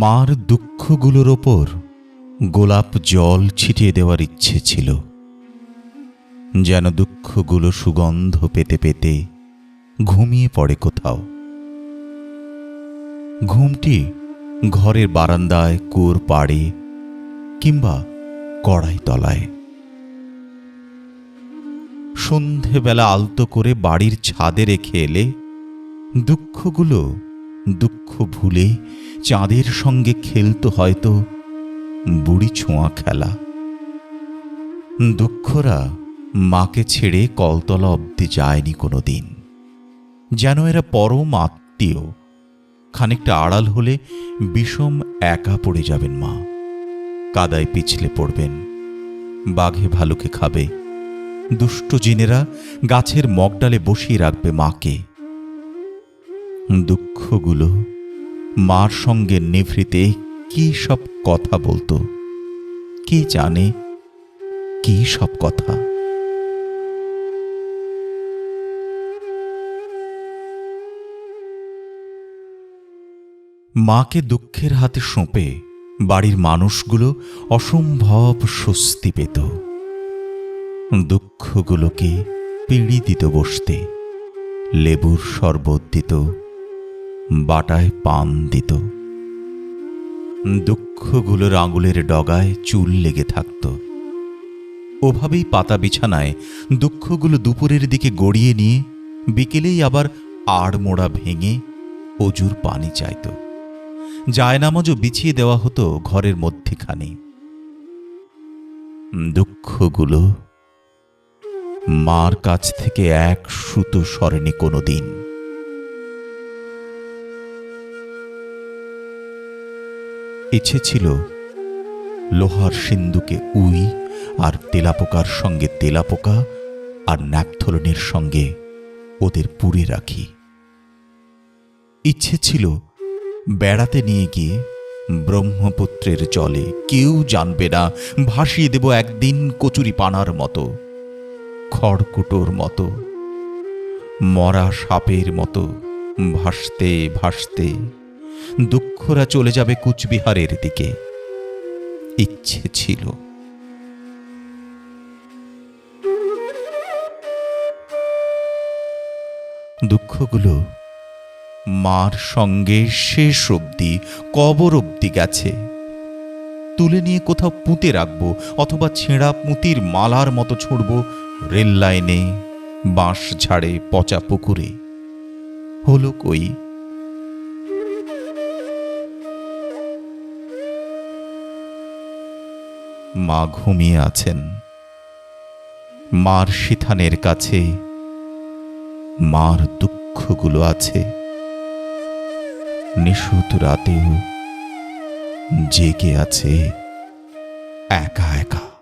মার দুঃখগুলোর ওপর গোলাপ জল ছিটিয়ে দেওয়ার ইচ্ছে ছিল। যেন দুঃখগুলো সুগন্ধ পেতে পেতে ঘুমিয়ে পড়ে কোথাও। ঘুমটি ঘরের বারান্দায় কুয়োর পাড়ে কিংবা কড়াই তলায় সন্ধেবেলা আলতো করে বাড়ির ছাদে রেখে এলে দুঃখগুলো দুঃখ ভুলে চাঁদের সঙ্গে খেলতো হয়তো বুড়ি ছোঁয়া খেলা। দুঃখরা মাকে ছেড়ে কলতলা অব্দি যায়নি কোনো দিন যেন এরা পরম আত্মীয়। খানিকটা আড়াল হলে বিষম একা পড়ে যাবেন মা। কাদায় পিছলে পড়বেন। বাঘে ভালুকে খাবে। দুষ্ট জিনেরা গাছের মগডালে বসিয়ে রাখবে মাকে। দুঃখগুলো মার সঙ্গে নিভৃতে কি সব কথা বলতো? কি জানে কি সব কথা? মাকে দুঃখের হাতে সঁপে বাড়ির মানুষগুলো অসম্ভব স্বস্তি পেত। দুঃখগুলোকে পিড়ি দিত বসতে, লেবুর শরবত দিত বাটায় পান দিত। দুঃখগুলোর আঙুলের ডগায় চুল লেগে থাকত। ওভাবেই পাতা বিছানায় দুঃখগুলো দুপুরের দিকে গড়িয়ে নিয়ে বিকেলেই আবার আড়মোড়া ভেঙে অজুর পানি চাইত। জায়নামাজও বিছিয়ে দেওয়া হতো ঘরের মধ্যেখানে। দুঃখগুলো মার কাছ থেকে এক সুতো সরেনি কোনো দিন ইচ্ছে ছিল লোহার সিন্ধুকে উই আর তেলাপোকার সঙ্গে তেলাপোকা আর ন্যাপথলনের সঙ্গে ওদের পুড়ে রাখি। ইচ্ছে ছিল বেড়াতে নিয়ে গিয়ে ব্রহ্মপুত্রের জলে কেউ জানবে না, ভাসিয়ে দেব একদিন কচুরি পানার মতো, খড়কুটোর মতো, মরা সাপের মতো, ভাসতে ভাসতে। দুঃখরা চলে যাবে কুচবিহারের দিকে। ইচ্ছে ছিল। দুঃখগুলো মার সঙ্গে শেষ অবধি, কবর অবধি গেছে। তুলে নিয়ে কোথাও পুঁতে রাখব অথবা ছেঁড়া পুঁতির মালার মতো ছুড়ব রেল লাইনে, বাঁশ ঝাড়ে, পচা পুকুরে। হলো কই? মা ঘুমিয়ে আছেন। মার সিথানের কাছে মার দুঃখগুলো আছে। নিশুত রাতেও জেগে আছে একা একা।